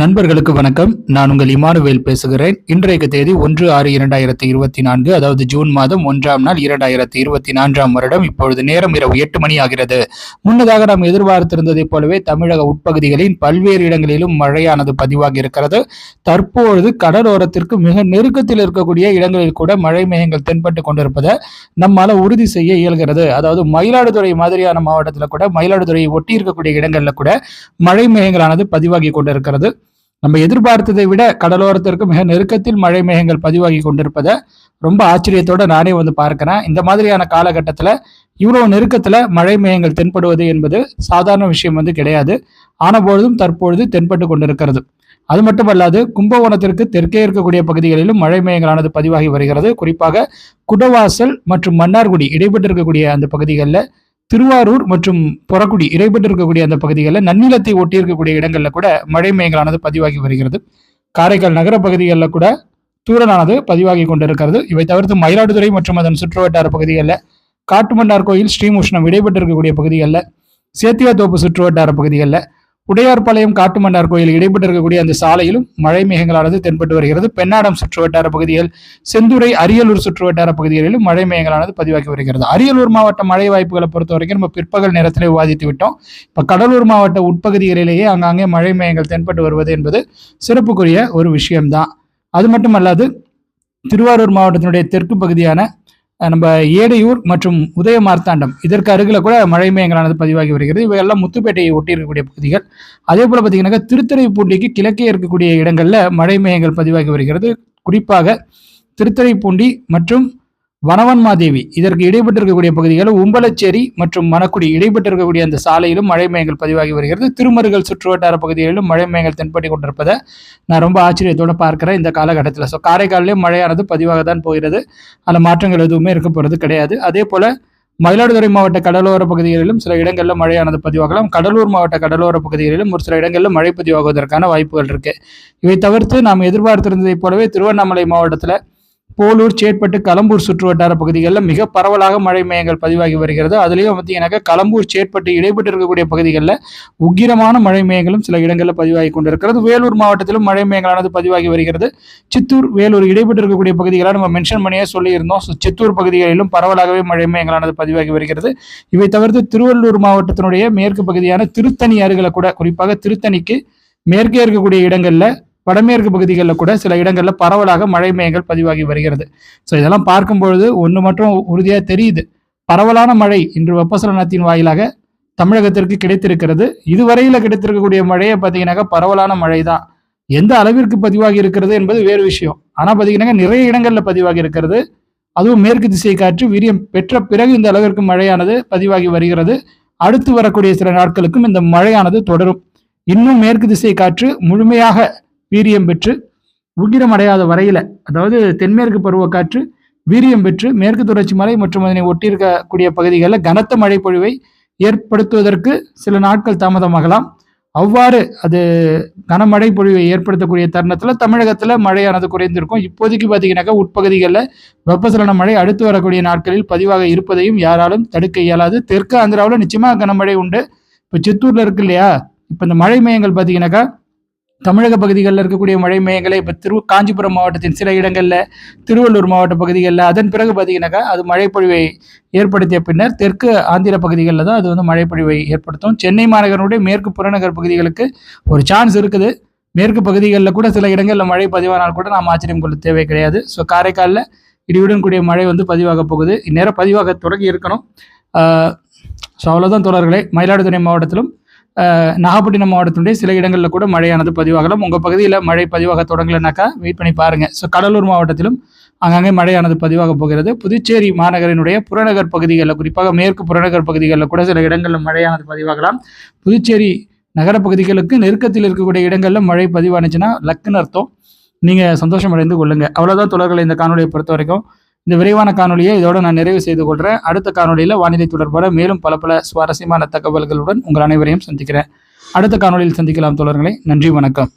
நண்பர்களுக்கு வணக்கம். நான் உங்கள் இமானுவேல் பேசுகிறேன். இன்றைக்கு தேதி ஒன்று ஆறு இரண்டாயிரத்தி இருபத்தி நான்கு அதாவது ஜூன் மாதம் ஒன்றாம் நாள் இரண்டாயிரத்தி இருபத்தி நான்காம் வருடம். இப்பொழுது நேரம் இரவு எட்டு மணி ஆகிறது. முன்னதாக நாம் எதிர்பார்த்திருந்ததைப் போலவே தமிழக உட்பகுதிகளின் பல்வேறு இடங்களிலும் மழையானது பதிவாகி இருக்கிறது. தற்பொழுது கடலோரத்திற்கு மிக நெருக்கத்தில் இருக்கக்கூடிய இடங்களில் கூட மழை மேகங்கள் தென்பட்டு கொண்டிருப்பதை நம்மால் உறுதி செய்ய இயல்கிறது. அதாவது மயிலாடுதுறை மாதிரியான மாவட்டத்தில் கூட மயிலாடுதுறையை ஒட்டி இருக்கக்கூடிய இடங்களில் கூட மழை மேகங்களானது பதிவாகி கொண்டிருக்கிறது. நம்ம எதிர்பார்த்ததை விட கடலோரத்திற்கு மிக நெருக்கத்தில் மழை மேகங்கள் பதிவாகி கொண்டிருப்பதை ரொம்ப ஆச்சரியத்தோட நானே வந்து பார்க்கிறேன். இந்த மாதிரியான காலகட்டத்தில் இவ்வளோ நெருக்கத்தில் மழை மேகங்கள் தென்படுவது என்பது சாதாரண விஷயம் வந்து கிடையாது. ஆனபொழுதும் தற்பொழுது தென்பட்டு கொண்டிருக்கிறது. அது மட்டுமல்லாது கும்பகோணத்திற்கு தெற்கே இருக்கக்கூடிய பகுதிகளிலும் மழை மேகங்களானது பதிவாகி வருகிறது. குறிப்பாக குடவாசல் மற்றும் மன்னார்குடி இடைப்பட்டு இருக்கக்கூடிய அந்த பகுதிகளில் திருவாரூர் மற்றும் பொறக்குடி இடைப்பட்டு இருக்கக்கூடிய அந்த பகுதிகளில் நன்னிலத்தை ஒட்டி இருக்கக்கூடிய இடங்களில் கூட மழை மேயங்களானது பதிவாகி வருகிறது. காரைக்கால் நகர பகுதிகளில் கூட தூரலானது பதிவாகி கொண்டிருக்கிறது. இவை தவிர்த்து மயிலாடுதுறை மற்றும் அதன் சுற்றுவட்டார பகுதிகளில் காட்டுமன்னார் கோயில் ஸ்ரீமுஷ்ணம் இடைப்பட்டு இருக்கக்கூடிய பகுதிகளில் சேத்தியாத்தோப்பு சுற்றுவட்டார பகுதிகளில் உடையார்பாளையம் காட்டுமன்னார் கோயில் இடைப்பட்டு இருக்கக்கூடிய அந்த சாலையிலும் மழை மேகங்களானது தென்பட்டு வருகிறது. பெண்ணாடம் சுற்றுவட்டார பகுதிகள் செந்துறை அரியலூர் சுற்றுவட்டார பகுதிகளிலும் மழை மேகங்களானது பதிவாகி வருகிறது. அரியலூர் மாவட்ட மழை வாய்ப்புகளை பொறுத்த வரைக்கும் நம்ம பிற்பகல் நேரத்தில் விவாதித்து விட்டோம். இப்போ கடலூர் மாவட்ட உட்பகுதிகளிலேயே அங்கங்கே மழை மேகங்கள் தென்பட்டு வருவது என்பது சிறப்புக்குரிய ஒரு விஷயம்தான். அது மட்டுமல்லாது திருவாரூர் மாவட்டத்தினுடைய தெற்கு பகுதியான நம்ம ஏடையூர் மற்றும் உதய மார்த்தாண்டம் இதற்கு அருகில் கூட மழை மேங்கலானது பதிவாகி வருகிறது. இவையெல்லாம் முத்துப்பேட்டையை ஒட்டி இருக்கக்கூடிய பகுதிகள். அதே போல் பார்த்தீங்கன்னாக்கா திருத்துறைப்பூண்டிக்கு கிழக்கே இருக்கக்கூடிய இடங்களில் மழை மேகங்கள் பதிவாகி வருகிறது. குறிப்பாக திருத்துறைப்பூண்டி மற்றும் வனவன்மாதேவி. இதற்கு இடைப்பட்டு இருக்கக்கூடிய பகுதிகளில் உம்பலச்சேரி மற்றும் மணக்குடி. இடைப்பட்டு இருக்கக்கூடிய அந்த சாலையிலும் மழை மேகங்கள் பதிவாகி வருகிறது. திருமருகல் சுற்றுவட்டார பகுதிகளிலும் மழை மேகங்கள் தென்பட்டு கொண்டிருப்பதை நான் ரொம்ப ஆச்சரியத்தோடு பார்க்கிறேன் இந்த காலகட்டத்தில். ஸோ காரைக்காலிலும் மழையானது பதிவாக தான் போகிறது. அதில் மாற்றங்கள் எதுவுமே இருக்க போகிறது கிடையாது. அதே போல் மயிலாடுதுறை மாவட்ட கடலோர பகுதிகளிலும் சில இடங்களில் மழையானது பதிவாகலாம். கடலூர் மாவட்ட கடலோர பகுதிகளிலும் ஒரு சில இடங்களில் மழை பதிவாகுவதற்கான வாய்ப்புகள் இருக்கு. இவை தவிர்த்து நாம் எதிர்பார்த்திருந்ததைப் போலவே திருவண்ணாமலை மாவட்டத்தில் போலூர் சேட்பட்டு களம்பூர் சுற்றுவட்டார பகுதிகளில் மிக பரவலாக மழை மேகங்கள் பதிவாகி வருகிறது. அதுலேயும் பார்த்தீங்கன்னாக்கா களம்பூர் சேட்பட்டு இடைப்பட்டு இருக்கக்கூடிய பகுதிகளில் உக்கிரமான மழை மேகங்களும் சில இடங்களில் பதிவாகி கொண்டிருக்கிறது. வேலூர் மாவட்டத்திலும் மழை மேகங்களானது பதிவாகி வருகிறது. சித்தூர் வேலூர் இடைப்பட்டு இருக்கக்கூடிய பகுதிகளை நம்ம மென்ஷன் பண்ணியே சொல்லியிருந்தோம். ஸோ சித்தூர் பகுதிகளிலும் பரவலாகவே மழை மேகங்களானது பதிவாகி வருகிறது. இவை தவிர்த்து திருவள்ளூர் மாவட்டத்தினுடைய மேற்கு பகுதியான திருத்தணி அருகில் கூட குறிப்பாக திருத்தணிக்கு மேற்கே இருக்கக்கூடிய இடங்களில் வடமேற்கு பகுதிகளில் கூட சில இடங்களில் பரவலாக மழை மேகங்கள் பதிவாகி வருகிறது. ஸோ இதெல்லாம் பார்க்கும் பொழுது ஒன்று மட்டும் உறுதியாக தெரியுது. பரவலான மழை இன்று வெப்பசலனத்தின் வாயிலாக தமிழகத்திற்கு கிடைத்திருக்கிறது. இதுவரையில் கிடைத்திருக்கக்கூடிய மழையை பார்த்தீங்கன்னாக்கா பரவலான மழை தான் எந்த அளவிற்கு பதிவாகி இருக்கிறது என்பது வேறு விஷயம். ஆனால் பார்த்தீங்கன்னாக்கா நிறைய இடங்களில் பதிவாகி இருக்கிறது. அதுவும் மேற்கு திசை காற்று வீரியம் பெற்ற பிறகு இந்த அளவிற்கு மழையானது பதிவாகி வருகிறது. அடுத்து வரக்கூடிய சில நாட்களுக்கும் இந்த மழையானது தொடரும். இன்னும் மேற்கு திசை காற்று முழுமையாக வீரியம் பெற்று உக்கிரம் அடையாத வரையில அதாவது தென்மேற்கு பருவக்காற்று வீரியம் பெற்று மேற்கு தொடர்ச்சி மலை மற்றும் அதனை ஒட்டியிருக்கக்கூடிய பகுதிகளில் கனத்த மழை பொழிவை ஏற்படுத்துவதற்கு சில நாட்கள் தாமதமாகலாம். அவ்வாறு அது கனமழை பொழிவை ஏற்படுத்தக்கூடிய தருணத்தில் தமிழகத்தில் மழையானது குறைந்திருக்கும். இப்போதைக்கு பார்த்தீங்கன்னாக்கா உட்பகுதிகளில் வெப்பசலன மழை அடுத்து வரக்கூடிய நாட்களில் பதிவாக இருப்பதையும் யாராலும் தடுக்க இயலாது. தெற்கு ஆந்திராவில் நிச்சயமாக கனமழை உண்டு. இப்போ சித்தூரில் இருக்கு இல்லையா? இப்போ இந்த மழை மையங்கள் பார்த்தீங்கன்னாக்கா தமிழக பகுதிகளில் இருக்கக்கூடிய மழை மையங்களை இப்போ திரு காஞ்சிபுரம் மாவட்டத்தின் சில இடங்களில் திருவள்ளூர் மாவட்ட பகுதிகளில் அதன் பிறகு பார்த்தீங்கன்னாக்கா அது மழைப்பொழிவை ஏற்படுத்திய பின்னர் தெற்கு ஆந்திர பகுதிகளில் தான் அது வந்து மழைப்பொழிவை ஏற்படுத்தும். சென்னை மாநகரனுடைய மேற்கு புறநகர் பகுதிகளுக்கு ஒரு சான்ஸ் இருக்குது. மேற்கு பகுதிகளில் கூட சில இடங்களில் மழை பதிவானால் கூட நாம் ஆச்சரியம் கொள்ள தேவை கிடையாது. ஸோ காரைக்காலில் இடியுடன் கூடிய மழை வந்து பதிவாக போகுது. இந்நேரம் பதிவாக தொடங்கி இருக்கணும். ஸோ அவ்வளோதான் தோழர்களே. மயிலாடுதுறை மாவட்டத்திலும் நாகப்பட்டினம் மாவட்டத்தினுடைய சில இடங்களில் கூட மழையானது பதிவாகலாம். உங்கள் பகுதியில் மழை பதிவாக தொடங்கலைனாக்கா வெயிட் பண்ணி பாருங்கள் ஸோ கடலூர் மாவட்டத்திலும் அங்கங்கே மழையானது பதிவாக போகிறது. புதுச்சேரி மாநகரினுடைய புறநகர் பகுதிகளில் குறிப்பாக மேற்கு புறநகர் பகுதிகளில் கூட சில இடங்களில் மழையானது பதிவாகலாம். புதுச்சேரி நகரப்பகுதிகளுக்கு நெருக்கத்தில் இருக்கக்கூடிய இடங்களில் மழை பதிவானுச்சுன்னா லக்குன்னு அர்த்தம். நீங்கள் சந்தோஷம் அடைந்து கொள்ளுங்கள் அவ்வளோதான் தொடர்களை இந்த காணொலியை பொறுத்த வரைக்கும் இந்த விரைவான காணொலியை இதோட நான் நிறைவு செய்து கொள்கிறேன் அடுத்த காணொலியில் வானிலை தொடர்பான மேலும் பல பல சுவாரஸ்யமான தகவல்களுடன் உங்கள் அனைவரையும் சந்திக்கிறேன். அடுத்த காணொலியில் சந்திக்கலாம் தோழர்களை. நன்றி வணக்கம்.